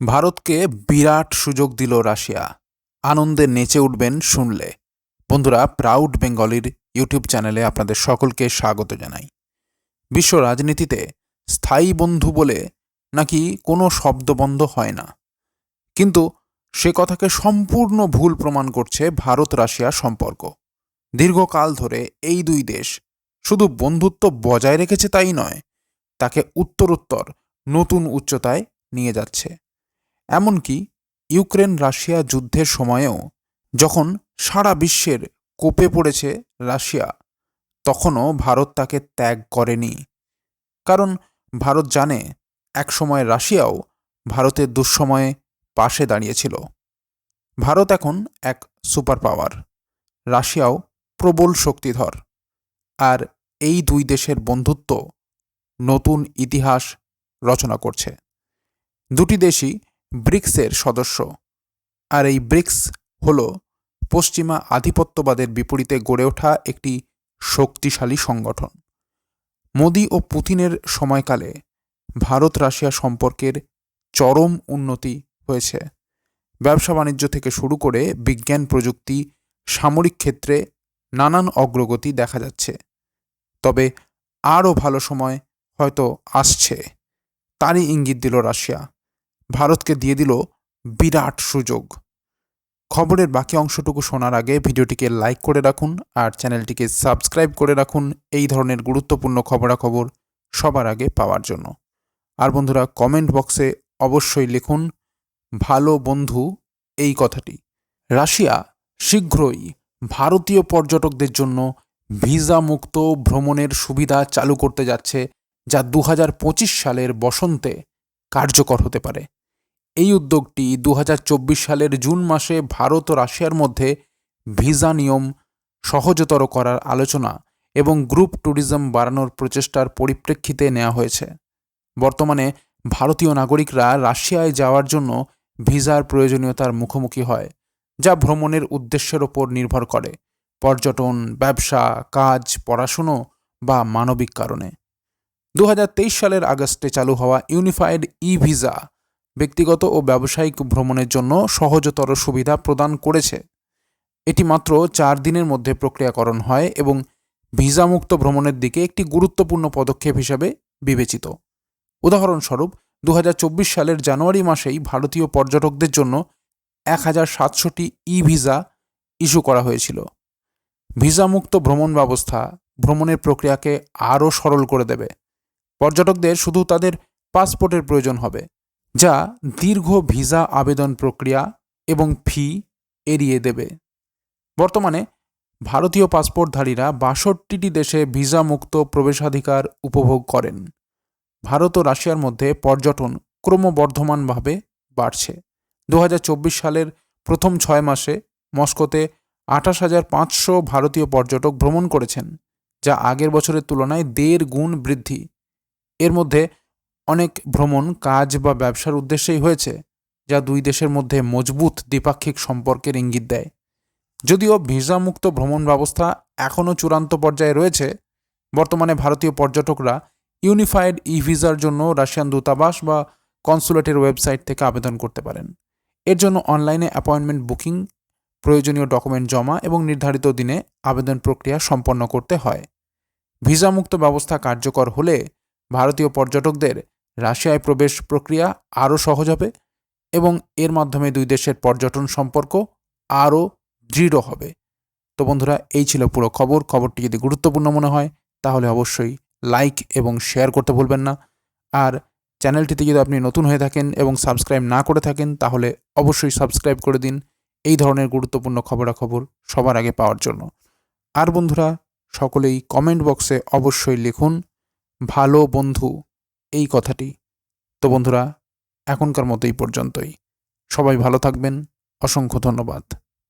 ভারতকে বিরাট সুযোগ দিল রাশিয়া। আনন্দে নেচে উঠবেন শুনলে। বন্ধুরা প্রাউড বেঙ্গলির ইউটিউব চ্যানেলে আপনাদের সকলকে স্বাগত জানাই। বিশ্ব রাজনীতিতে স্থায়ী বন্ধু বলে নাকি কোনো শব্দবন্ধ হয় না? কিন্তু সে কথাকে সম্পূর্ণ ভুল প্রমাণ করছে ভারত রাশিয়া সম্পর্ক। দীর্ঘকাল ধরে এই দুই দেশ শুধু বন্ধুত্ব বজায় রেখেছে তাই নয়, তাকে উত্তরোত্তর নতুন উচ্চতায় নিয়ে যাচ্ছে। এমনকি ইউক্রেন রাশিয়া যুদ্ধের সময়েও যখন সারা বিশ্বের কোপে পড়েছে রাশিয়া, তখনও ভারত তাকে ত্যাগ করেনি। কারণ ভারত জানে, একসময় রাশিয়াও ভারতের দুঃসময়ে পাশে দাঁড়িয়েছিল। ভারত এখন এক সুপার পাওয়ার রাশিয়াও প্রবল শক্তিধর। আর এই দুই দেশের বন্ধুত্ব নতুন ইতিহাস রচনা করছে। দুটি দেশই ব্রিক্সের সদস্য। আর এই ব্রিক্স হল পশ্চিমা আধিপত্যবাদের বিপরীতে গড়ে ওঠা একটি শক্তিশালী সংগঠন। মোদি ও পুতিনের সময়কালে ভারত রাশিয়া সম্পর্কের চরম উন্নতি হয়েছে। ব্যবসা বাণিজ্য থেকে শুরু করে বিজ্ঞান প্রযুক্তি, সামরিক ক্ষেত্রে নানান অগ্রগতি দেখা যাচ্ছে। তবে আরও ভালো সময় হয়তো আসছে। তারই ইঙ্গিত দিল রাশিয়া। ভারতকে দিয়ে দিল বিরাট সুযোগ। খবরের বাকি অংশটুকু শোনার আগে ভিডিওটিকে লাইক করে রাখুন আর চ্যানেলটিকে সাবস্ক্রাইব করে রাখুন এই ধরনের গুরুত্বপূর্ণ খবরাখবর সবার আগে পাওয়ার জন্য। আর বন্ধুরা কমেন্ট বক্সে অবশ্যই লিখুন, ভালো বন্ধু, এই কথাটি। রাশিয়া শীঘ্রই ভারতীয় পর্যটকদের জন্য ভিসা মুক্ত ভ্রমণের সুবিধা চালু করতে যাচ্ছে, যা দু হাজার পঁচিশ সালের বসন্তে কার্যকর হতে পারে। এই উদ্যোগটি দু হাজার চব্বিশ সালের জুন মাসে ভারত ও রাশিয়ার মধ্যে ভিসা নিয়ম সহজতর করার আলোচনা এবং গ্রুপ ট্যুরিজম বাড়ানোর প্রচেষ্টার পরিপ্রেক্ষিতে নেওয়া হয়েছে। বর্তমানে ভারতীয় নাগরিকরা রাশিয়ায় যাওয়ার জন্য ভিসার প্রয়োজনীয়তার মুখোমুখি হয়, যা ভ্রমণের উদ্দেশ্যের ওপর নির্ভর করে, পর্যটন, ব্যবসা, কাজ, পড়াশুনো বা মানবিক কারণে। দু হাজার তেইশ সালের আগস্টে চালু হওয়া ইউনিফাইড ই ভিসা ব্যক্তিগত ও ব্যবসায়িক ভ্রমণের জন্য সহজতর সুবিধা প্রদান করেছে। এটি মাত্র চার দিনের মধ্যে প্রক্রিয়াকরণ হয় এবং ভিসামুক্ত ভ্রমণের দিকে একটি গুরুত্বপূর্ণ পদক্ষেপ হিসাবে বিবেচিত। উদাহরণস্বরূপ দু হাজার চব্বিশ সালের জানুয়ারি মাসেই ভারতীয় পর্যটকদের জন্য এক হাজার সাতশোটি ই ভিসা ইস্যু করা হয়েছিল। ভিসামুক্ত ভ্রমণ ব্যবস্থা ভ্রমণের প্রক্রিয়াকে আরও সরল করে দেবে। পর্যটকদের শুধু তাদের পাসপোর্টের প্রয়োজন হবে। যা দীর্ঘ ভিসা আবেদন প্রক্রিয়া এবং ফি এড়িয়ে দেবে। বর্তমানে ভারতীয় পাসপোর্টধারীরা বাষট্টিটি দেশে ভিসা মুক্ত প্রবেশাধিকার উপভোগ করেন। ভারত ও রাশিয়ার মধ্যে পর্যটন ক্রমবর্ধমানভাবে বাড়ছে। দু হাজার চব্বিশ সালের প্রথম ছয় মাসে মস্কোতে আঠাশ হাজার পাঁচশো ভারতীয় পর্যটক ভ্রমণ করেছেন, যা আগের বছরের তুলনায় দেড় গুণ বৃদ্ধি। এর মধ্যে অনেক ভ্রমণ, কাজ বা ব্যবসার উদ্দেশ্যেই হয়েছে, যা দুই দেশের মধ্যে মজবুত দ্বিপাক্ষিক সম্পর্কের ইঙ্গিত দেয়। যদিও ভিসামুক্ত ভ্রমণ ব্যবস্থা এখনও চূড়ান্ত পর্যায়ে রয়েছে, বর্তমানে ভারতীয় পর্যটকরা ইউনিফাইড ই ভিসার জন্য রাশিয়ান দূতাবাস বা কনসুলেটের ওয়েবসাইট থেকে আবেদন করতে পারেন। এর জন্য অনলাইনে অ্যাপয়েন্টমেন্ট বুকিং, প্রয়োজনীয় ডকুমেন্ট জমা এবং নির্ধারিত দিনে আবেদন প্রক্রিয়া সম্পন্ন করতে হয়। ভিসামুক্ত ব্যবস্থা কার্যকর হলে ভারতীয় পর্যটকদের রাশিয়ায় প্রবেশ প্রক্রিয়া আরও সহজ হবে এবং এর মাধ্যমে দুই দেশের পর্যটন সম্পর্ক আরও দৃঢ় হবে। তো বন্ধুরা, এই ছিল পুরো খবর। খবরটি যদি গুরুত্বপূর্ণ মনে হয়, তাহলে অবশ্যই লাইক এবং শেয়ার করতে ভুলবেন না। আর চ্যানেলটিতে যদি আপনি নতুন হয়ে থাকেন এবং সাবস্ক্রাইব না করে থাকেন, তাহলে অবশ্যই সাবস্ক্রাইব করে দিন। এই ধরনের গুরুত্বপূর্ণ খবরাখবর সবার আগে পাওয়ার জন্য। আর বন্ধুরা, সকলেই কমেন্ট বক্সে অবশ্যই লিখুন। ভালো বন্ধু। এই কথাটি। তো বন্ধুরা এখনকার মতো এই পর্যন্তই। সবাই ভালো থাকবেন। অসংখ্য ধন্যবাদ।